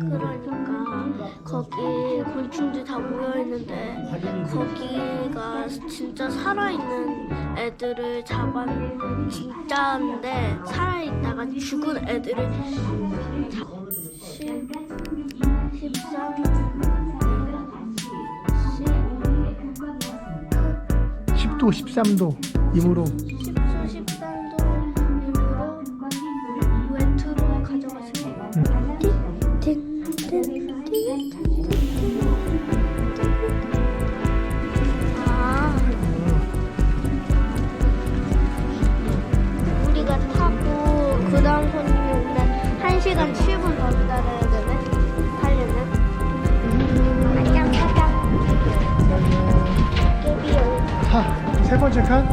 그러니까 거기 곤충들 다 모여 있는데 거기가 진짜 살아있는 애들을 잡아 진짜인데 살아있다가 죽은 애들을 잡 10, 13 10도 13도 임으로 7분 더 기다려야 되네. 하려면. 안녕, 가자. 깨비요. 타. 세 번째 칸?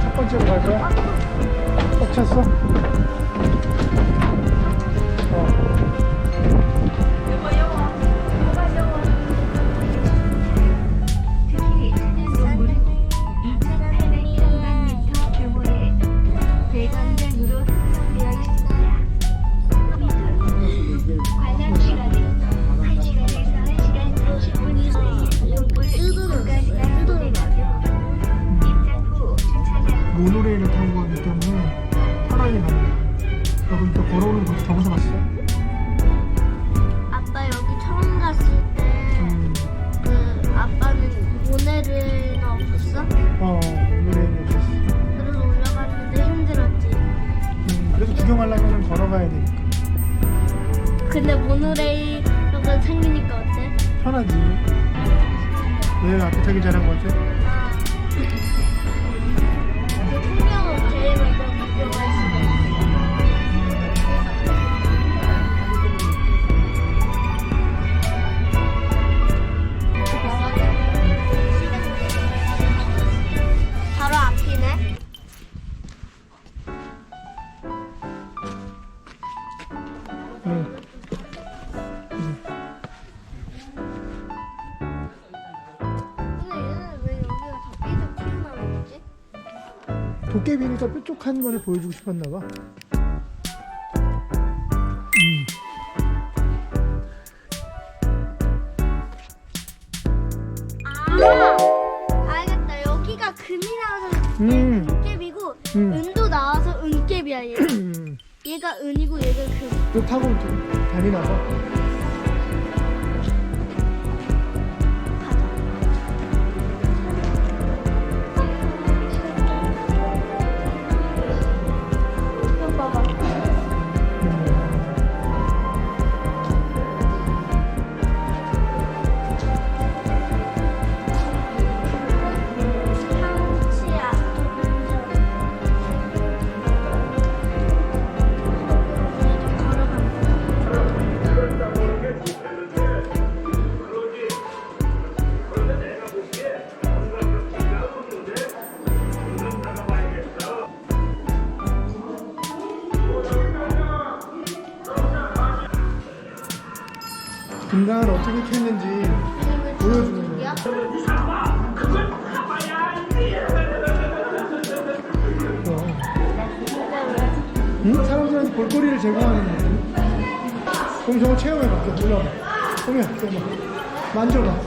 첫 번째로 갈 거야? 꽉 찼어? 어. 타기 잘한 거 같아? 도깨비니까 뾰족한 거를 보여주고 싶었나 봐. 음. 아, 알겠다. 여기가 금이 나와서 음. 은깨비고 음. 은도 나와서 은깨비야 얘. 음. 얘가 은이고 얘가 금. 또 타고 좀 다니나 봐. 금강을 어떻게 캤는지 보여주는 거야. 어. 응? 사람들한테 볼거리를 제공하는 거지. 그럼 저거 체험해봐. 저 올라봐. 그러면 저거 만져봐.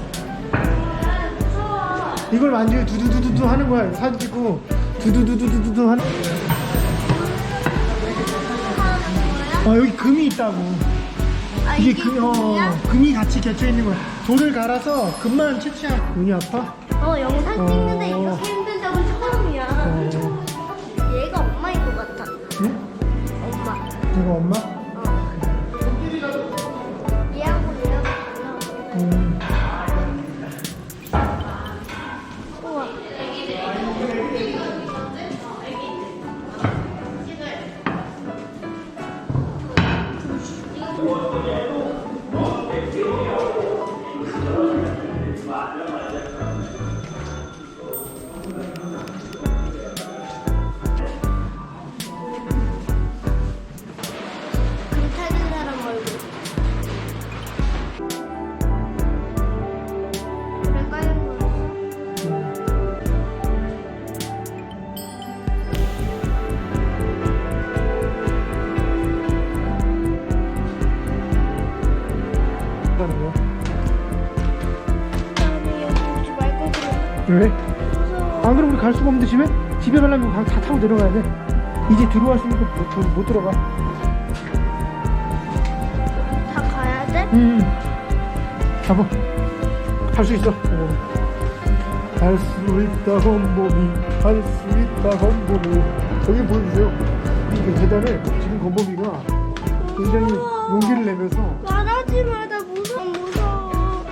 이걸 만지면 두두두두두 하는 거야. 사진 찍고 두두두두두두 하는 어, 여기 금이 있다고. 아, 이게 금, 어, 금이야? 금이 같이 겹쳐 있는 거야. 돌을 갈아서 금만 채취한. 눈이 아파? 어, 영상 어. 찍는데 이렇게 힘든 적은 처음이야. 어. 얘가 엄마인 것 같아. 응? 엄마. 이거 엄마? 왜? 안 그러면 우리 갈 수가 없는데 집에? 집에 가려면 가- 다 타고 내려가야 돼. 이제 들어왔으니까 못, 못- 못 들어가. 다 가야 돼? 응. 잡아. 할 수 있어. 할 수 있다 건범이 할 수 있다 건범이 저기 보여주세요. 이 계단을 지금 건범이가 굉장히 용기를 내면서 말하지 마, 나 무서워, 무서워.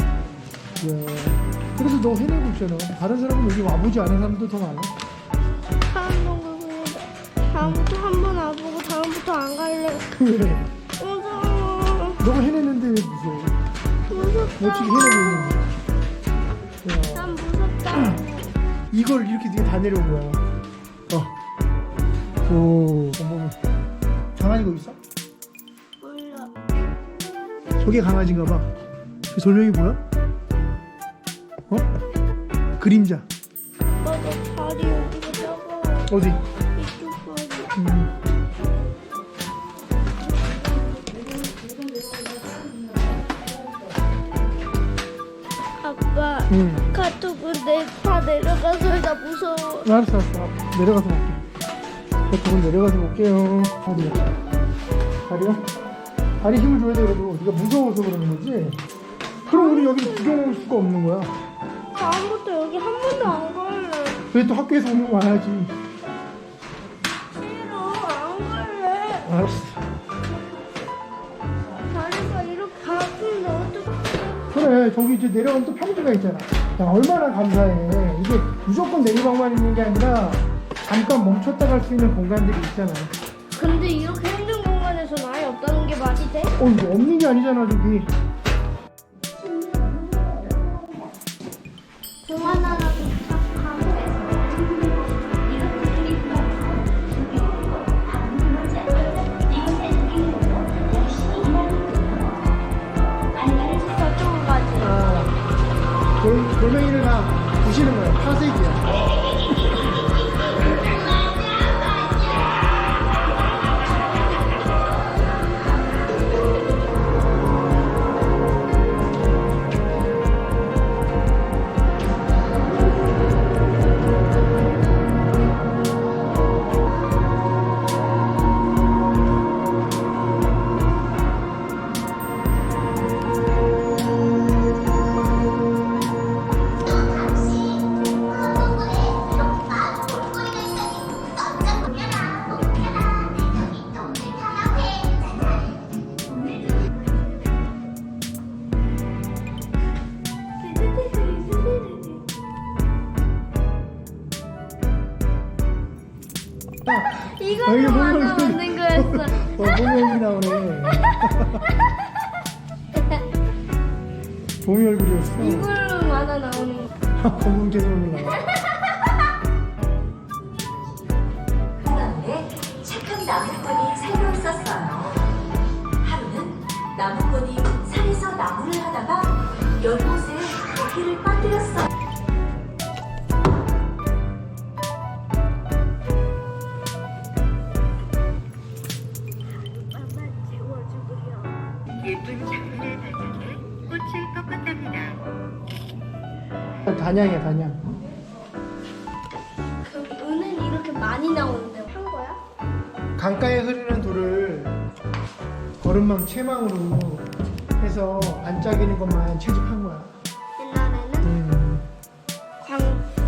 야, 그래서 너 해내고 있잖아. 다른 사람은 여기 와보지 않은 사람도 더 많아. 다음 번 그냥 다음부터 한 번 와보고 다음부터 안 갈래. 왜? 무서워. 너가 해냈는데 왜 무서워? 무섭다. 너 지금 해내고 있는데. 야, 난 무섭다. 이걸 이렇게 네가 다 내려온 거야. 어. 오, 건범이. 강아지 거기 있어? 몰라. 저게 강아지인가 봐. 그 돌멩이 뭐야? 어? 그림자. 맞아, 다리 여기가 작아. 어디? 이쪽 다리. 음. 아빠, 응. 카톡은 내다 내려가서 나 무서워. 알았어, 알았어. 내려가서 볼게. 저 조금 내려가서 볼게요. 다리야. 다리야? 다리 힘을 줘야 돼, 그래도. 네가 무서워서 그러는 거지? 그럼 우리 여기 구경 올 수가 없는 거야. 다음부터 여기 한 번도 안 갈래. 왜또 학교에서 오면 와야지. 싫어, 안 갈래. 알았어. 다리가 이렇게 아픈데 어떡해. 그래, 저기 이제 내려가면 또 평지가 있잖아. 야, 얼마나 감사해. 이게 무조건 내리막만 있는 게 아니라 잠깐 멈췄다 갈 수 있는 공간들이 있잖아. 근데 이렇게 힘든 공간에서는 아예 없다는 게 말이 돼? 어, 이거 없는 게 아니잖아, 저기. 하나 도착하고. 저쪽으로 가지. 어, 돌, 돌멩이를 다 부시는 거야. 파색이야. 아, 만화 만든 거였어. 어, 봄이 나오네. 봄이 얼굴이었어. 이걸로 만화 나오는 거. 검은 계속 나와. 한가운데 착한 나무꾼이 살고 있었어요. 하루는 나무꾼이 예쁜 장문의 바닥에 꽃을 꺾었답니다. 단양이야, 단양. 그 은은 이렇게 많이 나오는데 한 거야? 강가에 흐르는 돌을 걸음망 채망으로 해서 반짝이는 것만 채집한 거야. 옛날에는 음, 광,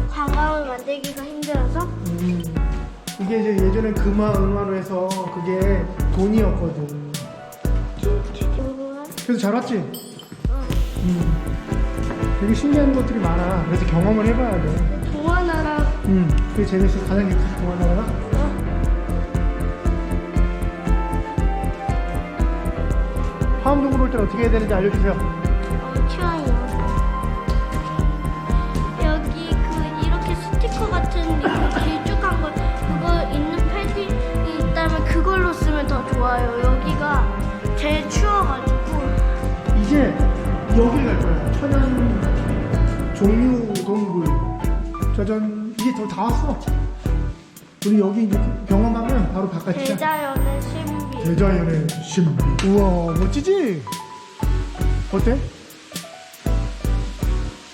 광광을 만들기가 힘들어서 음. 이게 이제 예전에 금화, 은화로 해서 그게 돈이었거든. 그래서 잘 왔지? 어. 음. 되게 신기한 것들이 많아. 그래서 경험을 해봐야 돼. 동화나라 음. 그게 재밌어. 가장 예쁘지, 동화나라가? 어. 화암동굴 올 때 어떻게 해야 되는지 알려주세요. 어, 취향이요. 여기 그 이렇게 스티커 같은 길쭉한 거 그거 있는 패드 있다면 그걸로 쓰면 더 좋아요. 여길 갈 거야. 천연 종류 동굴. 짜잔. 이게 더 다 왔어. 우리 여기 이제 경험하면 바로 바깥이야. 대자연의 신비. 대자연의 신비. 우와, 멋지지? 어때?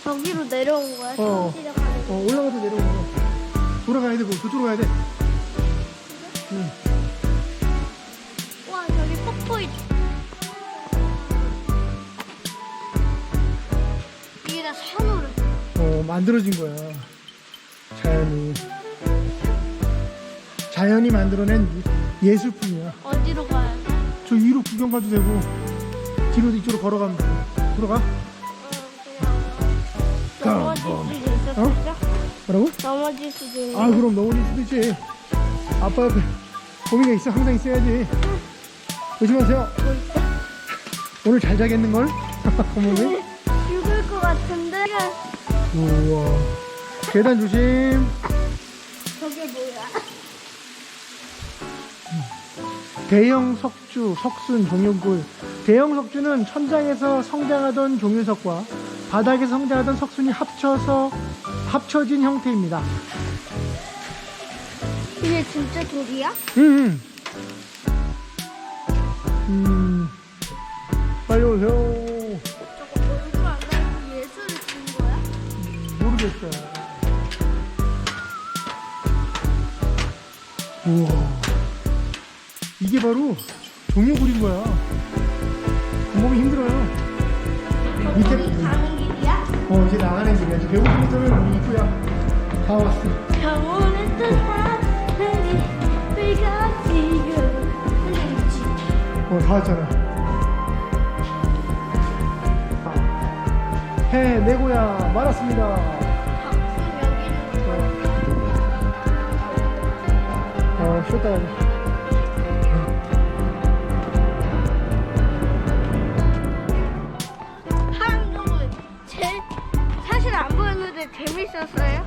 저기로 내려온 거야. 어. 어, 올라가서 내려오는 거. 돌아가야 돼, 뭐. 저쪽으로 가야 돼. 만들어진 거야. 자연이. 자연이 만들어낸 예술품이야. 어디로 가야 돼? 저 위로 구경 가도 되고, 뒤로 이쪽으로 걸어가면 돼. 들어가? 넘어질 수도 있었어? 뭐라고? 넘어질 수도 있는. 아, 그럼 넘어질 수도 있지. 아빠 앞에 고민가 있어. 항상 있어야지. 조심하세요. 오늘 잘 자겠는걸? 어머니? 죽을 것 같은데. 우와. 계단 조심. 저게 뭐야? 대형 석주, 석순, 종류골. 대형 석주는 천장에서 성장하던 종유석과 바닥에서 성장하던 석순이 합쳐서 합쳐진 형태입니다. 이게 진짜 돌이야? 음. 음. 빨리 오세요. 모르겠어요. 우와. 이게 바로 종류골인 거야. 몸이 힘들어요. 밑에- 가는 길이야? 어, 이제 나가는 길이야. 이제 150m면 우리 입구야. 다 왔어. 병원에 뜬 하늘이 비가 지금. 어, 다 왔잖아. 해, 내고야, 말았습니다. 쉬었다 가자. 파란 동물 제일 사실 안 보였는데 재밌었어요.